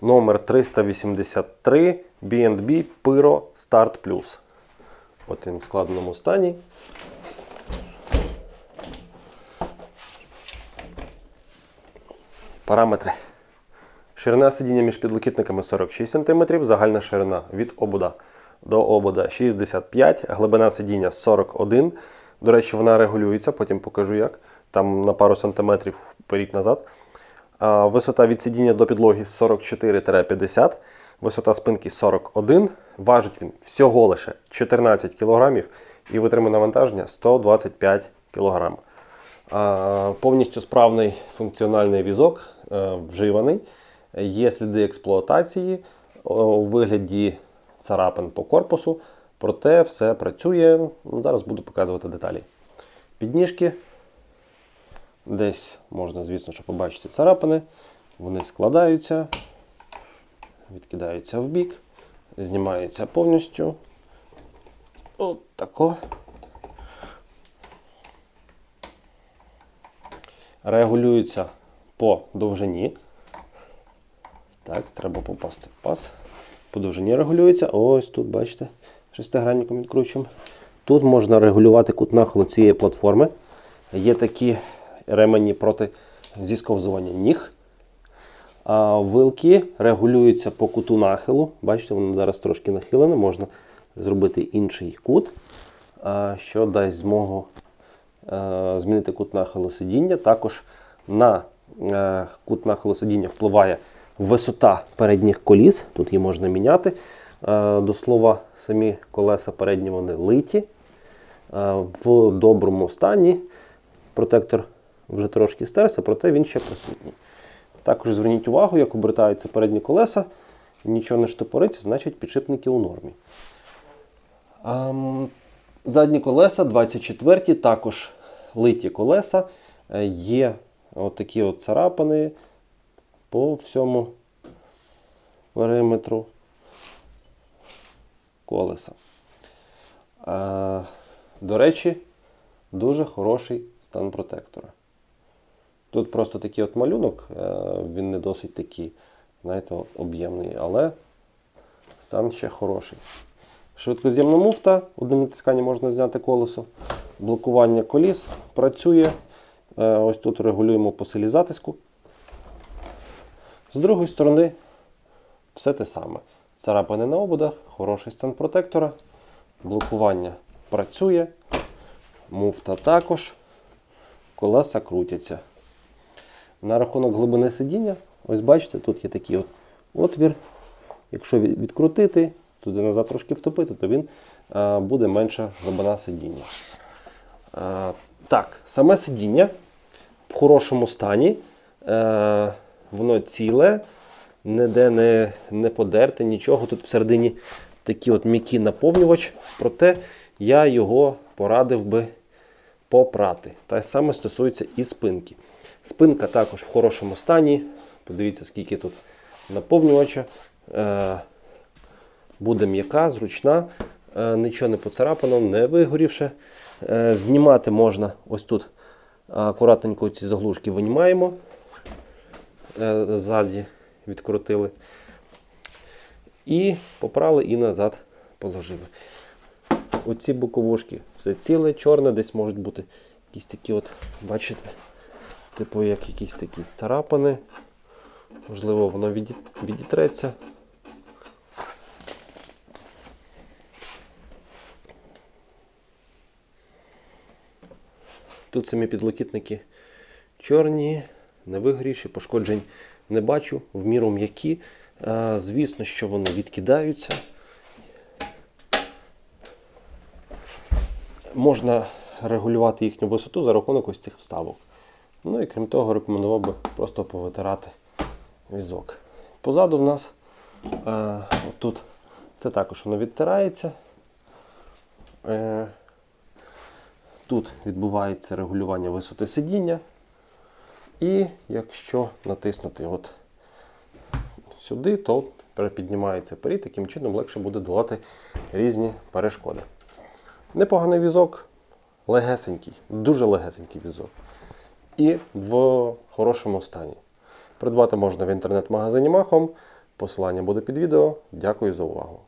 номер 383 B&B Pyro Start Plus. Він в складеному стані. Параметри. Ширина сидіння між підлокітниками 46 см, загальна ширина від обода до обода 65 глибина сидіння 41 До речі, вона регулюється, потім покажу як. Там на пару сантиметрів вперед-назад. А, Висота від сидіння до підлоги 44-50, висота спинки 41. Важить він всього лише 14 кг і витримує навантаження 125 кг. Повністю справний функціональний візок, е, вживаний. Є сліди експлуатації у вигляді царапин по корпусу, проте все працює. Зараз буду показувати деталі. Підніжки. Десь можна, звісно, що побачити царапини. Вони складаються, відкидаються в бік, знімаються повністю. От тако. Регулюються по довжині. Так, треба попасти в пас. По довжині регулюється. Ось тут, бачите, шестигранником відкручуємо. Тут можна регулювати кут нахилу цієї платформи. Є такі ремені проти зісковзування ніг. А вилки регулюються по куту нахилу. Бачите, воно зараз трошки нахилене, можна зробити інший кут, що дасть змогу е, змінити кут нахилу сидіння. Також на е, кут нахилу сидіння впливає висота передніх коліс. Тут її можна міняти. Е, До слова, самі колеса передні вони литі. В доброму стані. Протектор вже трошки стерся, проте він ще присутній. Також зверніть увагу, як обертаються передні колеса, нічого не штопориться, значить підшипники у нормі. Ам, Задні колеса 24 ті також литі колеса. Е, Є отакі от царапини по всьому периметру колеса. Е, До речі, дуже хороший стан протектора. Тут просто такий от малюнок, е, він не досить такий, знаєте, об'ємний, але стан ще хороший. Швидкоз'ємна муфта, одним натисканням можна зняти колесо. Блокування коліс працює. Е, Ось тут регулюємо по силі затиску. З другої сторони, все те саме. Царапини на ободах, хороший стан протектора, блокування працює, муфта також, колеса крутяться. На рахунок глибини сидіння, ось бачите, тут є такий от отвір. Якщо відкрутити, туди назад трошки втопити, то він буде менша глибина сидіння. Так, саме сидіння в хорошому стані. Воно ціле, ніде не, не подерте, нічого. Тут всередині такий от м'який наповнювач, проте я його порадив би попрати. Те саме стосується і спинки. Спинка також в хорошому стані. Подивіться, скільки тут наповнювача. Е, буде м'яка, зручна, е, нічого не поцарапано, не вигорівше. Знімати можна ось тут акуратненько ці заглушки винімаємо. Е, ззаді відкрутили. І попрали і назад положили. Оці боковушки все ціле, чорне, десь можуть бути якісь такі от, бачите, типу як якісь такі царапини. Можливо, воно відітреться. Тут самі підлокітники чорні, не вигорівші, пошкоджень не бачу, в міру м'які. Е, Звісно, що вони відкидаються. Можна регулювати їхню висоту за рахунок ось цих вставок. Ну і крім того, рекомендував би просто повитирати візок. Позаду в нас е, тут це також воно відтирається. Е, Тут відбувається регулювання висоти сидіння. І якщо натиснути от сюди, то перепіднімається перед, таким чином легше буде долати різні перешкоди. Непоганий візок, легесенький, дуже легесенький візок. І в хорошому стані. Придбати можна в інтернет-магазині Махом. Посилання буде під відео. Дякую за увагу.